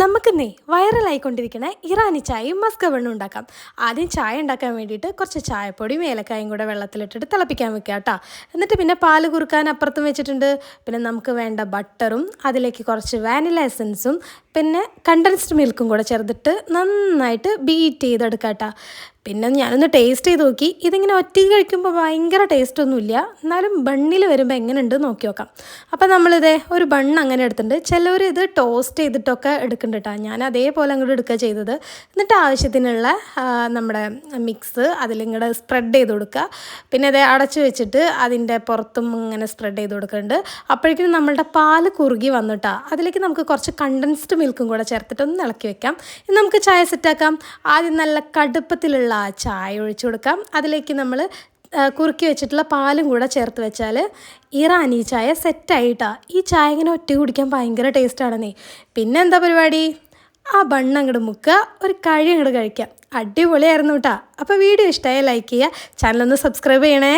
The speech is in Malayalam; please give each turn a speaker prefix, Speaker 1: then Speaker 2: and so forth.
Speaker 1: നമുക്കിന്നേ വൈറലായിക്കൊണ്ടിരിക്കുന്ന ഇറാനി ചായയും മസ്ക വെള്ളം ഉണ്ടാക്കാം. ആദ്യം ചായ ഉണ്ടാക്കാൻ വേണ്ടിയിട്ട് കുറച്ച് ചായപ്പൊടിയും ഏലക്കായും കൂടെ വെള്ളത്തിലിട്ടിട്ട് തിളപ്പിക്കാൻ വെക്കുക കേട്ടോ. എന്നിട്ട് പിന്നെ പാൽ കുറുക്കാൻ അപ്പുറത്തും വെച്ചിട്ടുണ്ട്. പിന്നെ നമുക്ക് വേണ്ട ബട്ടറും അതിലേക്ക് കുറച്ച് വാനില എസൻസും പിന്നെ കണ്ടൻസ്ഡ് മിൽക്കും കൂടെ ചേർത്തിട്ട് നന്നായിട്ട് ബീറ്റ് ചെയ്തെടുക്കാം കേട്ടോ. പിന്നെ ഞാനൊന്ന് ടേസ്റ്റ് ചെയ്ത് നോക്കി. ഇതിങ്ങനെ ഒറ്റയ്ക്ക് കഴിക്കുമ്പോൾ ഭയങ്കര ടേസ്റ്റ് ഒന്നുമില്ല എന്നാലും ബണ്ണിൽ വരുമ്പോൾ എങ്ങനെയുണ്ട് നോക്കി നോക്കാം. അപ്പോൾ നമ്മളിതേ ഒരു ബണ്ണ് അങ്ങനെ എടുത്തിട്ടുണ്ട്. ചിലവർ ഇത് ടോസ്റ്റ് ചെയ്തിട്ടൊക്കെ എടുക്കുന്നുണ്ട് കേട്ടോ ഞാൻ അതേപോലെ അങ്ങോട്ട് എടുക്കുക ചെയ്തത്. എന്നിട്ട് ആവശ്യത്തിനുള്ള നമ്മുടെ മിക്സ് അതിലിങ്ങോട്ട് സ്പ്രെഡ് ചെയ്ത് കൊടുക്കുക പിന്നെ അത് അടച്ചു വെച്ചിട്ട് അതിന്റെ പുറത്തും ഇങ്ങനെ സ്പ്രെഡ് ചെയ്ത് കൊടുക്കുന്നുണ്ട് അപ്പോഴേക്കും നമ്മളുടെ പാൽ കുറുകി വന്നിട്ടാ. അതിലേക്ക് നമുക്ക് കുറച്ച് കണ്ടൻസ്ഡ് മിൽക്കും കൂടെ ചേർത്തിട്ട് ഒന്ന് ഇളക്കി വെക്കാം. നമുക്ക് ചായ സെറ്റാക്കാം ആദ്യം നല്ല കടുപ്പത്തിലുള്ള ചായ ഒഴിച്ചു കൊടുക്കാം. അതിലേക്ക് നമ്മൾ കുറുക്കി വെച്ചിട്ടുള്ള പാലും കൂടെ ചേർത്ത് വെച്ചാൽ ഇറാനി ചായ സെറ്റായിട്ടാ ഈ ചായ ഇങ്ങനെ ഒറ്റ കുടിക്കാൻ ഭയങ്കര ടേസ്റ്റാണെന്നേ പിന്നെ എന്താ പരിപാടി? ആ ബണ്ണ് അങ്ങോട്ട് മുക്കുക ഒരു കഴി അങ്ങോട്ട് കഴിക്കാം അടിപൊളിയായിരുന്നു കേട്ടോ അപ്പോൾ വീഡിയോ ഇഷ്ടമായ ലൈക്ക് ചെയ്യുക ചാനലൊന്ന് സബ്സ്ക്രൈബ് ചെയ്യണേ.